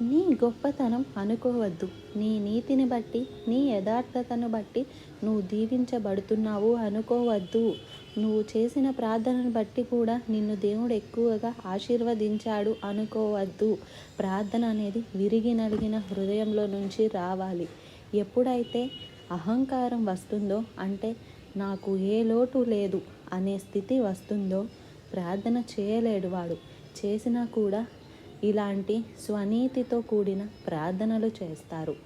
నీ గొప్పతనం అనుకోవద్దు. నీ నీతిని బట్టి నీ యథార్థతను బట్టి నువ్వు దీవించబడుతున్నావు అనుకోవద్దు. నువ్వు చేసిన ప్రార్థనను బట్టి కూడా నిన్ను దేవుడు ఎక్కువగా ఆశీర్వదించాడు అనుకోవద్దు. ప్రార్థన అనేది విరిగి నలిగిన హృదయంలో నుంచి రావాలి. ఎప్పుడైతే అహంకారం వస్తుందో అంటే నాకు ఏ లోటు లేదు అనే స్థితి వస్తుందో ప్రార్థన చేయలేడు వాడు. చేసినా కూడా ఇలాంటి స్వనీతితో కూడిన ప్రార్థనలు చేస్తారు.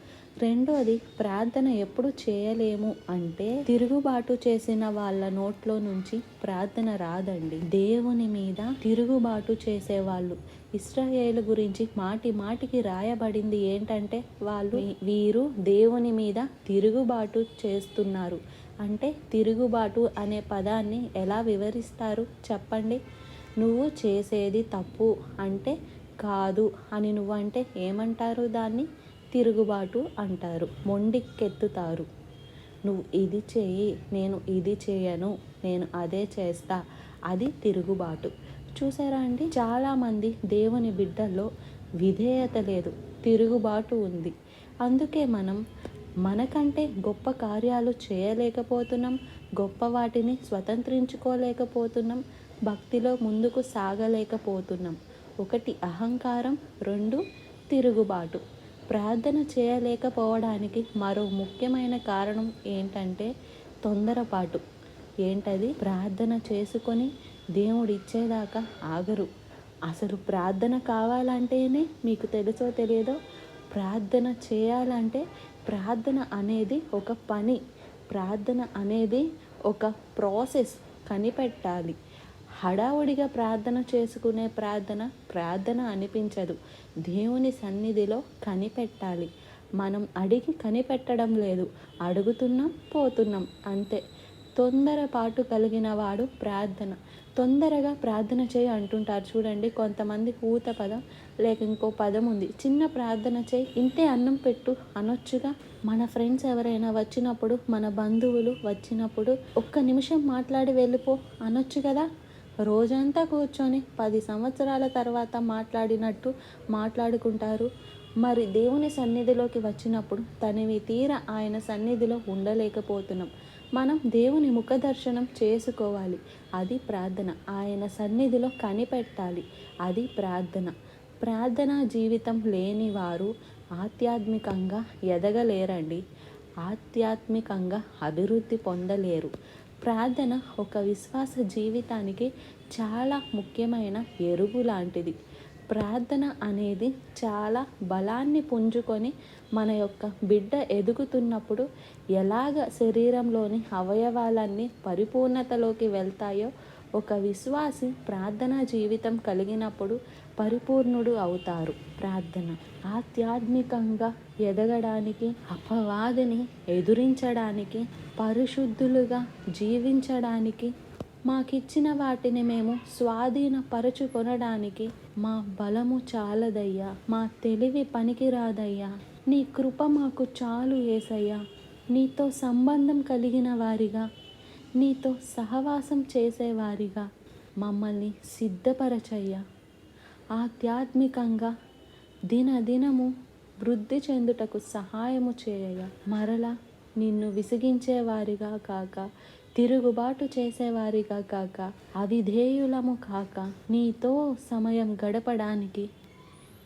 రెండోది ప్రార్థన ఎప్పుడు చేయలేము అంటే తిరుగుబాటు చేసిన వాళ్ళ నోట్లో నుంచి ప్రార్థన రాదండి. దేవుని మీద తిరుగుబాటు చేసేవాళ్ళు. ఇస్రాయేల్ గురించి మాటి మాటికి రాయబడింది ఏంటంటే వాళ్ళు వీరు దేవుని మీద తిరుగుబాటు చేస్తున్నారు. అంటే తిరుగుబాటు అనే పదాన్ని ఎలా వివరిస్తారు? చెప్పండి. నువ్వు చేసేది తప్పు అంటే కాదు అని నువ్వంటే ఏమంటారు దాన్ని? తిరుగుబాటు అంటారు. మొండికెత్తుతారు. నువ్వు ఇది చేయి నేను ఇది చేయను నేను అదే చేస్తా. అది తిరుగుబాటు. చూసారా అండి? చాలామంది దేవుని బిడ్డల్లో విధేయత లేదు తిరుగుబాటు ఉంది. అందుకే మనం మనకంటే గొప్ప కార్యాలు చేయలేకపోతున్నాం గొప్ప వాటిని స్వతంత్రించుకోలేకపోతున్నాం భక్తిలో ముందుకు సాగలేకపోతున్నాం. ఒకటి అహంకారం రెండు తిరుగుబాటు. ప్రార్థన చేయలేకపోవడానికి మరో ముఖ్యమైన కారణం ఏంటంటే తొందరపాటు. ఏంటది? ప్రార్థన చేసుకొని దేవుడు ఇచ్చేదాకా ఆగరు. అసలు ప్రార్థన కావాలంటేనే మీకు తెలుసో తెలియదో ప్రార్థన చేయాలంటే ప్రార్థన అనేది ఒక పని. ప్రార్థన అనేది ఒక ప్రాసెస్ కనిపెట్టాలి. హడావుడిగా ప్రార్థన చేసుకునే ప్రార్థన ప్రార్థన అనిపించదు. దేవుని సన్నిధిలో కనిపెట్టాలి. మనం అడిగి కనిపెట్టడం లేదు. అడుగుతున్నాం పోతున్నాం. అంతే. తొందరపాటు కలిగిన వాడు ప్రార్థన. తొందరగా ప్రార్థన చేయి అంటుంటారు. చూడండి కొంతమంది పూత పదం లేక ఇంకో పదం ఉంది. చిన్న ప్రార్థన చేయి ఇంతే అన్నం పెట్టు అనొచ్చుగా. మన ఫ్రెండ్స్ ఎవరైనా వచ్చినప్పుడు మన బంధువులు వచ్చినప్పుడు ఒక్క నిమిషం మాట్లాడి వెళ్ళిపో అనొచ్చు కదా. రోజంతా కూర్చొని పది సంవత్సరాల తర్వాత మాట్లాడినట్టు మాట్లాడుకుంటారు. మరి దేవుని సన్నిధిలోకి వచ్చినప్పుడు తనివి తీర ఆయన సన్నిధిలో ఉండలేకపోతున్నాం. మనం దేవుని ముఖ దర్శనం చేసుకోవాలి. అది ప్రార్థన. ఆయన సన్నిధిలో కనిపెట్టాలి. అది ప్రార్థన. ప్రార్థనా జీవితం లేని వారు ఆధ్యాత్మికంగా ఎదగలేరండి. ఆధ్యాత్మికంగా అభివృద్ధి పొందలేరు. ప్రార్థన ఒక విశ్వాస జీవితానికి చాలా ముఖ్యమైన ఎరువు లాంటిది. ప్రార్థన అనేది చాలా బలాన్ని పుంజుకొని మన యొక్క బిడ్డ ఎదుగుతున్నప్పుడు ఎలాగ శరీరంలోని అవయవాలన్నీ పరిపూర్ణతలోకి వెళ్తాయో ఒక విశ్వాసి ప్రార్థనా జీవితం కలిగినప్పుడు పరిపూర్ణుడు అవుతారు. ప్రార్థన ఆధ్యాత్మికంగా ఎదగడానికి అపవాదిని ఎదురించడానికి పరిశుద్ధులుగా జీవించడానికి మాకిచ్చిన వాటిని మేము స్వాధీనపరచుకొనడానికి మా బలము చాలదయ్యా మా తెలివి పనికిరాదయ్యా. నీ కృప మాకు చాలు ఏసయ్యా నీతో సంబంధం కలిగిన వారిగా నీతో సహవాసం చేసేవారిగా మమ్మల్ని సిద్ధపరచయ్యా. ఆధ్యాత్మికంగా దినదినము వృద్ధి చెందుటకు సహాయము చేయ మరలా నిన్ను విసిగించేవారిగా కాక తిరుగుబాటు చేసేవారిగా కాక అవిధేయులము కాక నీతో సమయం గడపడానికి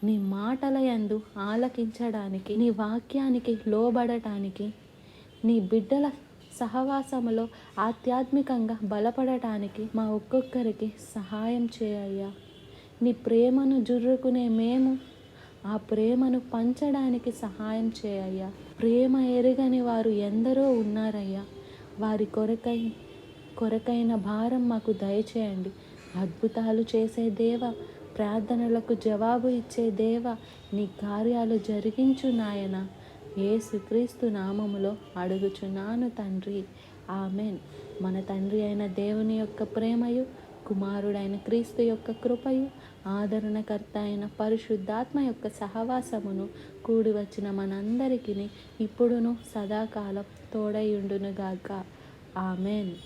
నీ మాటల యందు ఆలకించడానికి నీ వాక్యానికి లోబడటానికి నీ బిడ్డల సహవాసములో ఆధ్యాత్మికంగా బలపడటానికి మా ఒక్కొక్కరికి సహాయం చేయయ్యా నీ ప్రేమను జుర్రుకునే మేము ఆ ప్రేమను పంచడానికి సహాయం చేయయ్యా ప్రేమ ఎరగని వారు ఎందరో ఉన్నారయ్యా. వారి కొరకై కొరకైన భారం మాకు దయచేయండి. అద్భుతాలు చేసే దేవ ప్రార్థనలకు జవాబు ఇచ్చే దేవ నీ కార్యాలు జరిగించు నాయన. ఏసుక్రీస్తు నామములో అడుగుచున్నాను తండ్రి. ఆమెన్. మన తండ్రి అయిన దేవుని యొక్క ప్రేమయు కుమారుడైన క్రీస్తు యొక్క కృపయు ఆదరణకర్త అయిన పరిశుద్ధాత్మ యొక్క సహవాసమును కూడి వచ్చిన మనందరికీ ఇప్పుడును సదాకాలం తోడయుండునుగాక ఆమెన్.